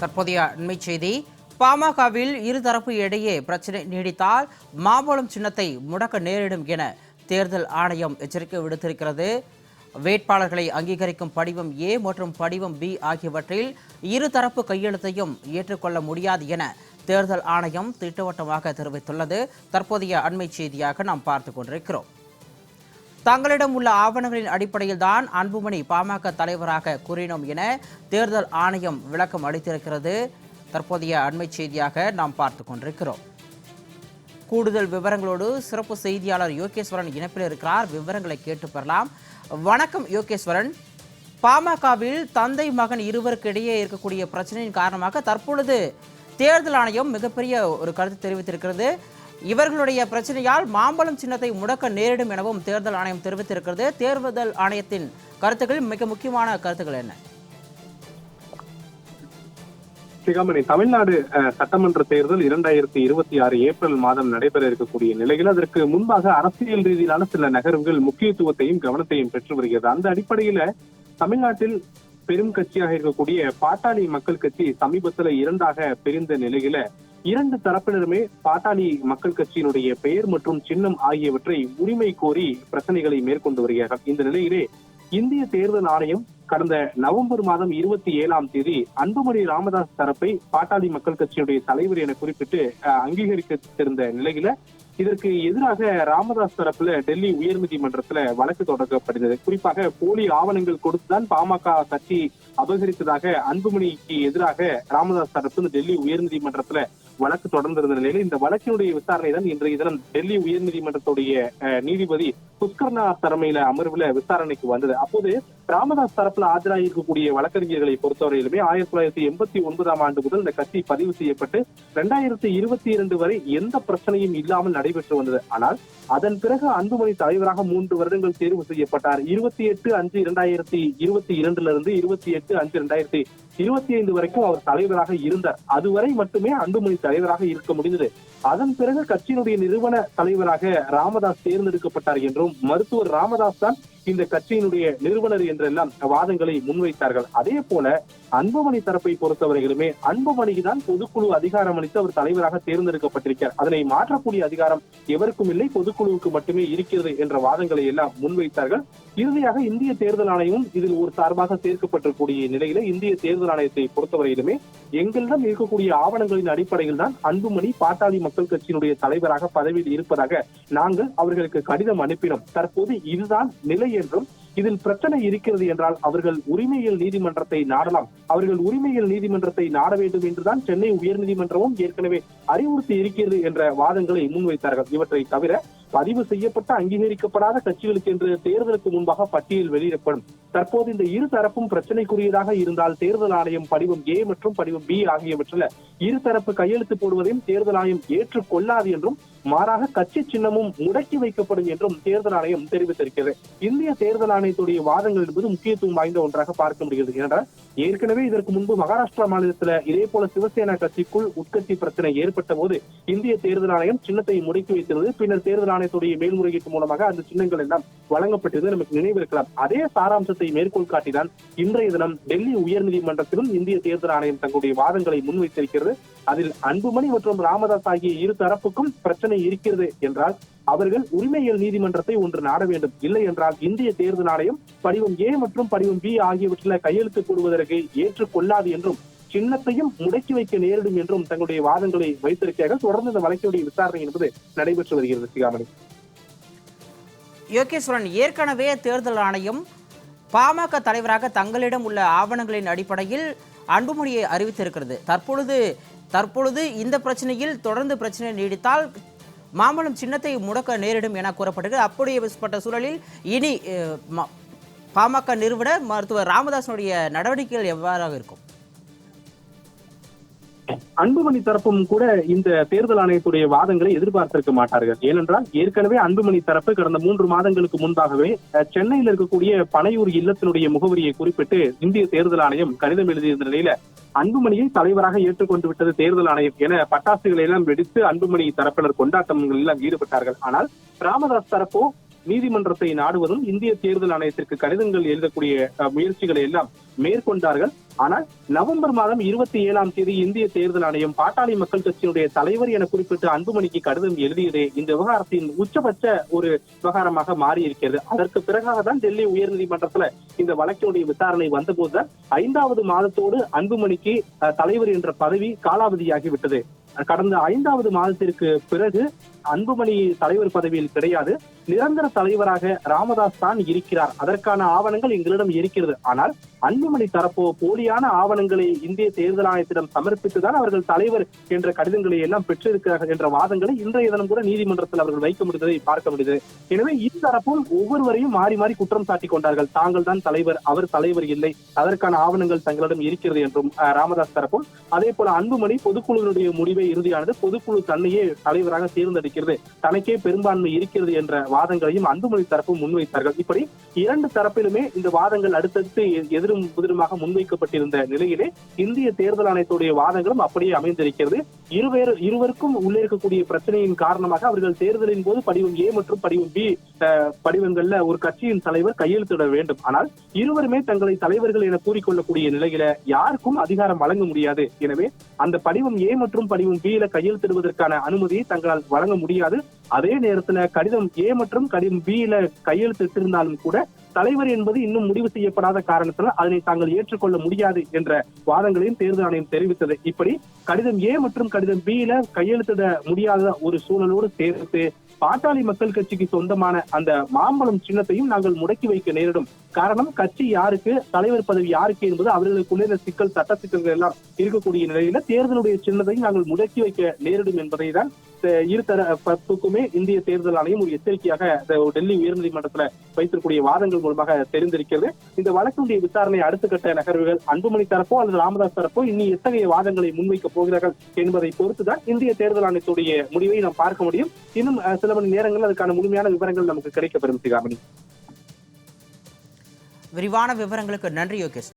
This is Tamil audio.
தற்போதைய அண்மை செய்தி பாமகவில் இருதரப்பு இடையே பிரச்சனை நீடித்தால் மாம்பழம் சின்னத்தை முடக்க நேரிடும் என தேர்தல் ஆணையம் எச்சரிக்கை விடுத்திருக்கிறது. வேட்பாளர்களை அங்கீகரிக்கும் படிவம் ஏ மற்றும் படிவம் பி ஆகியவற்றில் இருதரப்பு கையெழுத்தையும் ஏற்றுக்கொள்ள முடியாது என தேர்தல் ஆணையம் திட்டவட்டமாக தெரிவித்துள்ளது. தற்போதைய அண்மை செய்தியாக நாம் பார்த்து கொண்டிருக்கிறோம். தங்களிடம் உள்ள ஆவணங்களின் அடிப்படையில் தான் அன்புமணி பாமக தலைவராக கூறினோம் என தேர்தல் ஆணையம் விளக்கம் அளித்திருக்கிறது. தற்போதைய அண்மை செய்தியாக நாம் பார்த்து கொண்டிருக்கிறோம். கூடுதல் விவரங்களோடு சிறப்பு செய்தியாளர் யோகேஸ்வரன் இணைப்பில் இருக்கிறார். விவரங்களை கேட்டு பெறலாம். வணக்கம் யோகேஸ்வரன். பாமகவில் தந்தை மகன் இருவருக்கு இடையே இருக்கக்கூடிய பிரச்சனையின் காரணமாக தற்பொழுது தேர்தல் ஆணையம் மிகப்பெரிய ஒரு கருத்து தெரிவித்திருக்கிறது. இவர்களுடைய பிரச்சனையால் மாம்பழம் சின்னத்தை முடக்க நேரிடும் எனவும் தேர்தல் ஆணையம் தெரிவித்திருக்கிறது. தேர்தல் ஆணையத்தின் கருத்துக்கள் மிக முக்கியமான கருத்துக்கள் என்ன? சிகாமணி தமிழ்நாடு சட்டமன்ற தேர்தல் இரண்டாயிரத்தி இருபத்தி ஆறு ஏப்ரல் மாதம் நடைபெற இருக்கக்கூடிய நிலையில் அதற்கு முன்பாக அரசியல் ரீதியிலான சில நகர்வுகள் முக்கியத்துவத்தையும் கவனத்தையும் பெற்று வருகிறது. அந்த அடிப்படையில தமிழ்நாட்டில் பெரும் கட்சியாக இருக்கக்கூடிய பாட்டாளி மக்கள் கட்சி சமீபத்துல இரண்டாக பிரிந்த நிலையில இரண்டு தரப்பினருமே பாட்டாளி மக்கள் கட்சியினுடைய பெயர் மற்றும் சின்னம் ஆகியவற்றை உரிமை கோரி பிரச்சனைகளை மேற்கொண்டு வருகிறார்கள். இந்த நிலையிலே இந்திய தேர்தல் ஆணையம் கடந்த நவம்பர் மாதம் இருபத்தி ஏழாம் தேதி அன்புமணி ராமதாஸ் தரப்பை பாட்டாளி மக்கள் கட்சியுடைய தலைவர் என குறிப்பிட்டு அங்கீகரித்திருந்த நிலையில இதற்கு எதிராக ராமதாஸ் தரப்புல டெல்லி உயர்நீதிமன்றத்துல வழக்கு தொடங்கப்பட்டது. குறிப்பாக போலி ஆவணங்கள் கொடுத்துதான் பாமக கட்சி அபகரித்ததாக அன்புமணிக்கு எதிராக ராமதாஸ் தரப்பு டெல்லி உயர்நீதிமன்றத்துல வழக்கு தொடர்ந்திருந்த நிலையில் இந்த வழக்கினுடைய விசாரணை தான் இன்றைய தினம் டெல்லி உயர்நீதிமன்றத்துடைய நீதிபதி புஷ்கர்னா தலைமையில அமர்வுல விசாரணைக்கு வந்தது. அப்போது ராமதாஸ் தரப்புல ஆஜராகிருக்கக்கூடிய வழக்கறிஞர்களை பொறுத்தவரையிலுமே ஆயிரத்தி தொள்ளாயிரத்தி எண்பத்தி ஒன்பதாம் ஆண்டு முதல் இந்த கட்சி பதிவு செய்யப்பட்டு ரெண்டாயிரத்தி இருபத்தி இரண்டு வரை எந்த பிரச்சனையும் இல்லாமல் நடைபெற்று வந்தது. ஆனால் அதன் பிறகு அன்புமணி தலைவராக மூன்று வருடங்கள் தேர்வு செய்யப்பட்டார். இருபத்தி எட்டு அஞ்சு இரண்டாயிரத்தி இருபத்தி இரண்டுல இருந்து இருபத்தி எட்டு அஞ்சு இரண்டாயிரத்தி இருபத்தி ஐந்து வரைக்கும் அவர் தலைவராக இருந்தார். அதுவரை மட்டுமே அன்புமணி தலைவராக இருக்க முடிந்தது. அதன் பிறகு கட்சியினுடைய நிறுவன தலைவராக ராமதாஸ் தேர்ந்தெடுக்கப்பட்டார் என்றும் மருத்துவர் ராமதாஸ் தான் இந்த கட்சியினுடைய நிறுவனர் என்றெல்லாம் வாதங்களை முன்வைத்தார்கள். அதே போல அன்புமணி தரப்பை பொறுத்தவரையிலுமே அன்புமணிக்கு தான் பொதுக்குழு அதிகாரம் அளித்து அவர் தலைவராக தேர்ந்தெடுக்கப்பட்டிருக்கிறார். அதனை மாற்றக்கூடிய அதிகாரம் எவருக்கும் இல்லை பொதுக்குழுவுக்கு மட்டுமே இருக்கிறது என்ற வாதங்களை எல்லாம் முன்வைத்தார்கள். இறுதியாக இந்திய தேர்தல் ஆணையமும் இதில் ஒரு சார்பாக சேர்க்கப்பட்டிருக்கூடிய நிலையில இந்திய தேர்தல் ஆணையத்தை பொறுத்தவரையிலுமே எங்களிடம் இருக்கக்கூடிய ஆவணங்களின் அடிப்படையில் தான் அன்புமணி பாட்டாளி மக்கள் கட்சியினுடைய தலைவராக பதவியில் இருப்பதாக நாங்கள் அவர்களுக்கு கடிதம் அனுப்பினோம். தற்போது இதுதான் நிலை என்றும் இதில் பிரச்சனை இருக்கிறது என்றால் அவர்கள் உரிமையில் நீதிமன்றத்தை நாடலாம். அவர்கள் உரிமையில் நீதிமன்றத்தை நாட வேண்டும் என்றுதான் சென்னை உயர்நீதிமன்றமும் ஏற்கனவே அறிவுறுத்தி இருக்கிறது என்ற வாதங்களை முன்வைத்தார்கள். இவற்றை தவிர பதிவு செய்யப்பட்ட அங்கீகரிக்கப்படாத கட்சிகளுக்கு என்று தேர்தலுக்கு முன்பாக பட்டியல் வெளியிடப்படும். தற்போது இந்த இரு தரப்பும் பிரச்சனைக்குரியதாக இருந்தால் தேர்தல் ஆணையம் படிவம் ஏ மற்றும் படிவம் பி ஆகியவற்றில் இருதரப்பு கையெழுத்து போடுவதையும் தேர்தல் ஆணையம் ஏற்றுக்கொள்ளாது என்றும் மாறாக கட்சி சின்னமும் முடக்கி வைக்கப்படும் என்றும் தேர்தல் ஆணையம் தெரிவித்திருக்கிறது. இந்திய தேர்தல் ஆணையத்துடைய வாதங்கள் என்பது முக்கியத்துவம் வாய்ந்த ஒன்றாக பார்க்க முடிகிறது. என்றால் ஏற்கனவே இதற்கு முன்பு மகாராஷ்டிரா மாநிலத்தில் இதே போல சிவசேனா கட்சிக்குள் உட்கட்சி பிரச்சனை ஏற்பட்ட போது இந்திய தேர்தல் ஆணையம் சின்னத்தை முடக்கி வைத்திருந்தது. பின்னர் தேர்தல் ஆணையத்துடைய மேல்முறையீட்டு மூலமாக அந்த சின்னங்கள் எல்லாம் வழங்கப்பட்டது நமக்கு நினைவிருக்கலாம் அதே சாராம்சத்தை மேற்கோள் காட்டிதான் இன்றைய தினம் டெல்லி உயர்நீதிமன்றத்திலும் இந்திய தேர்தல் ஆணையம் தங்களுடைய வாதங்களை முன்வைத்திருக்கிறது. அதில் அன்புமணி மற்றும் ராமதாஸ் ஆகிய இரு தரப்புக்கும் பிரச்சனை இருக்கிறது என்றால் அவர்கள் உரிமையியல் நீதிமன்றத்தை ஒன்று நாட வேண்டும். இல்லை என்றால் இந்திய தேர்தல் ஆணையம் படிவம் ஏ மற்றும் படிவம் பி ஆகியவற்றில் கையெழுத்து போடுவதற்கு ஏற்றுக்கொள்ளாது என்றும் சின்னத்தையும் முடக்கி வைக்க நேரிடும் என்றும் தங்களுடைய வாதங்களை வைத்திருக்கிறார்கள். தொடர்ந்து இந்த வழக்கினுடைய விசாரணை என்பது நடைபெற்று வருகிறது சிகாமணி. யோகேஸ்வரன் ஏற்கனவே தேர்தல் ஆணையம் பாமக தலைவராக தங்களிடம் உள்ள ஆவணங்களின் அடிப்படையில் அன்புமணியை அறிவித்திருக்கிறது. தற்பொழுது தற்பொழுது இந்த பிரச்சனையில் தொடர்ந்து பிரச்சனை நீடித்தால் மாம்பழம் சின்னத்தை முடக்க நேரிடும் என கூறப்பட்டது அப்படியேப்பட்ட சூழலில் இனி அஹ், பாமக நிறுவனர் மருத்துவர் ராமதாசனுடைய நடவடிக்கைகள் எவ்வாறாக இருக்கும்? அன்புமணி தரப்பும் கூட இந்த தேர்தல் ஆணையத்துடைய வாதங்களை எதிர்பார்த்திருக்க மாட்டார்கள். ஏனென்றால் ஏற்கனவே அன்புமணி தரப்பு கடந்த மூன்று மாதங்களுக்கு முன்பாகவே சென்னையில் இருக்கக்கூடிய பனையூர் இல்லத்தினுடைய முகவரியை குறிப்பிட்டு இந்திய தேர்தல் ஆணையம் கடிதம் எழுதியிருந்த நிலையில அன்புமணியை தலைவராக ஏற்றுக்கொண்டு விட்டது தேர்தல் ஆணையம் என பட்டாசுகளை எல்லாம் வெடித்து அன்புமணி தரப்பினர் கொண்டாட்டங்கள் எல்லாம் ஈடுபட்டார்கள். ஆனால் ராமதாஸ் தரப்போ நீதிமன்றத்தை நாடுவதும் இந்திய தேர்தல் ஆணையத்திற்கு கடிதங்கள் எழுதக்கூடிய முயற்சிகளை எல்லாம் மேற்கொண்டார்கள். ஆனால் நவம்பர் மாதம் இருபத்தி ஏழாம் தேதி இந்திய தேர்தல் ஆணையம் பாட்டாளி மக்கள் கட்சியினுடைய தலைவர் என குறிப்பிட்டு அன்புமணிக்கு கடிதம் எழுதியதே இந்த விவகாரத்தின் உச்சபட்ச ஒரு விவகாரமாக மாறி இருக்கிறது அதற்கு பிறகாக தான் டெல்லி உயர்நீதிமன்றத்துல இந்த வழக்கினுடைய விசாரணை வந்தபோது ஐந்தாவது மாதத்தோடு அன்புமணிக்கு தலைவர் என்ற பதவி காலாவதியாகிவிட்டது கடந்த ஐந்தாவது மாதத்திற்கு பிறகு அன்புமணி தலைவர் பதவியில் கிடையாது. நிரந்தர தலைவராக ராமதாஸ் தான் இருக்கிறார். அதற்கான ஆவணங்கள் எங்களிடம் இருக்கிறது. ஆனால் அன்புமணி தரப்போ போலியான ஆவணங்களை இந்திய தேர்தல் ஆணையத்திடம் சமர்ப்பித்துதான் அவர்கள் தலைவர் என்ற கடிதங்களை எல்லாம் பெற்றிருக்கிறார்கள் என்ற வாதங்களை இன்றைய தினம் கூட நீதிமன்றத்தில் அவர்கள் வைக்க முடிந்ததை பார்க்க முடியுது எனவே இருதரப்பும் ஒவ்வொருவரையும் மாறி மாறி குற்றம் சாட்டி கொண்டார்கள். தாங்கள் தான் தலைவர் அவர் தலைவர் இல்லை. அதற்கான ஆவணங்கள் தங்களிடம் இருக்கிறது என்றும் ராமதாஸ் தரப்பும் அதே போல அன்புமணி பொதுக்குழுவினுடைய முடிவை இறுதியானது பொதுக்குழு தன்னையே தலைவராக தேர்ந்தெடுக்கிறது. தனக்கே பெரும்பான்மை இருக்கிறது என்ற வாதங்களையும் அன்புமணி தரப்பும் முன்வைத்தார்கள். இப்படி இரண்டு தரப்பிலுமே இந்த வாதங்கள் அடுத்தடுத்து எதிரும் புதிருமாக முன்வைக்கப்பட்டிருந்த நிலையிலே இந்திய தேர்தல் ஆணையத்துடைய வாதங்களும் அப்படியே அமைந்திருக்கிறது. இருவேறு இருவருக்கும் உள்ளே இருக்கக்கூடிய பிரச்சனையின் காரணமாக அவர்கள் தேர்தலின் போது படிவம் ஏ மற்றும் படிவம் பி படிவங்கள்ல ஒரு கட்சியின் தலைவர் கையெழுத்திட வேண்டும். ஆனால் இருவருமே தங்களை தலைவர்கள் என கூறிக்கொள்ளக்கூடிய நிலையில யாருக்கும் அதிகாரம் வழங்க முடியாது. எனவே அந்த படிவம் ஏ மற்றும் படிவம் பி ல கையெழுத்திடுவதற்கான அனுமதியை தங்களால் வழங்க முடியாது. அதே நேரத்துல கடிதம் ஏ மற்றும் கடிதம் பி ல கையெழுத்திட்டிருந்தாலும் கூட தலைவர் என்பது இன்னும் முடிவு செய்யப்படாத காரணத்துல அதனை தாங்கள் ஏற்றுக்கொள்ள முடியாது என்ற வாதங்களையும் தேர்தல் ஆணையம் தெரிவித்தது. இப்படி கடிதம் ஏ மற்றும் கடிதம் பி ல கையெழுத்திட முடியாத ஒரு சூழலோடு சேர்த்து பாட்டாளி மக்கள் கட்சிக்கு சொந்தமான அந்த மாம்பழம் சின்னத்தையும் நாங்கள் முடக்கி வைக்க நேரிடும். காரணம் கட்சி யாருக்கு தலைவர் பதவி யாருக்கு என்பது அவர்களுக்குள்ளே இந்த சிக்கல் சட்ட சிக்கல்கள் எல்லாம் இருக்கக்கூடிய நிலையில தேர்தலுடைய சின்னத்தையும் நாங்கள் முடக்கி வைக்க நேரிடும் என்பதை தான் இரு தரப்புக்குமே இந்திய தேர்தல் ஆணையம் ஒரு எச்சரிக்கையாக டெல்லி உயர்நீதிமன்றத்துல வைத்திருக்கக்கூடிய வாதங்கள் மூலமாக தெரிந்திருக்கிறது. இந்த வழக்குடைய விசாரணை அடுத்த கட்ட நகர்வுகள் அன்புமணி தரப்போ அல்லது ராமதாஸ் தரப்போ இன்னும் எத்தகைய வாதங்களை முன்வைக்க போகிறார்கள் என்பதை பொறுத்துதான் இந்திய தேர்தல் ஆணையத்துடைய முடிவை நாம் பார்க்க முடியும். இன்னும் சில மணி நேரங்கள் அதுக்கான முழுமையான விவரங்கள் நமக்கு கிடைக்கப்பெறும். சிகாமணி. விரிவான விவரங்களுக்கு நன்றி யோகேஷ்.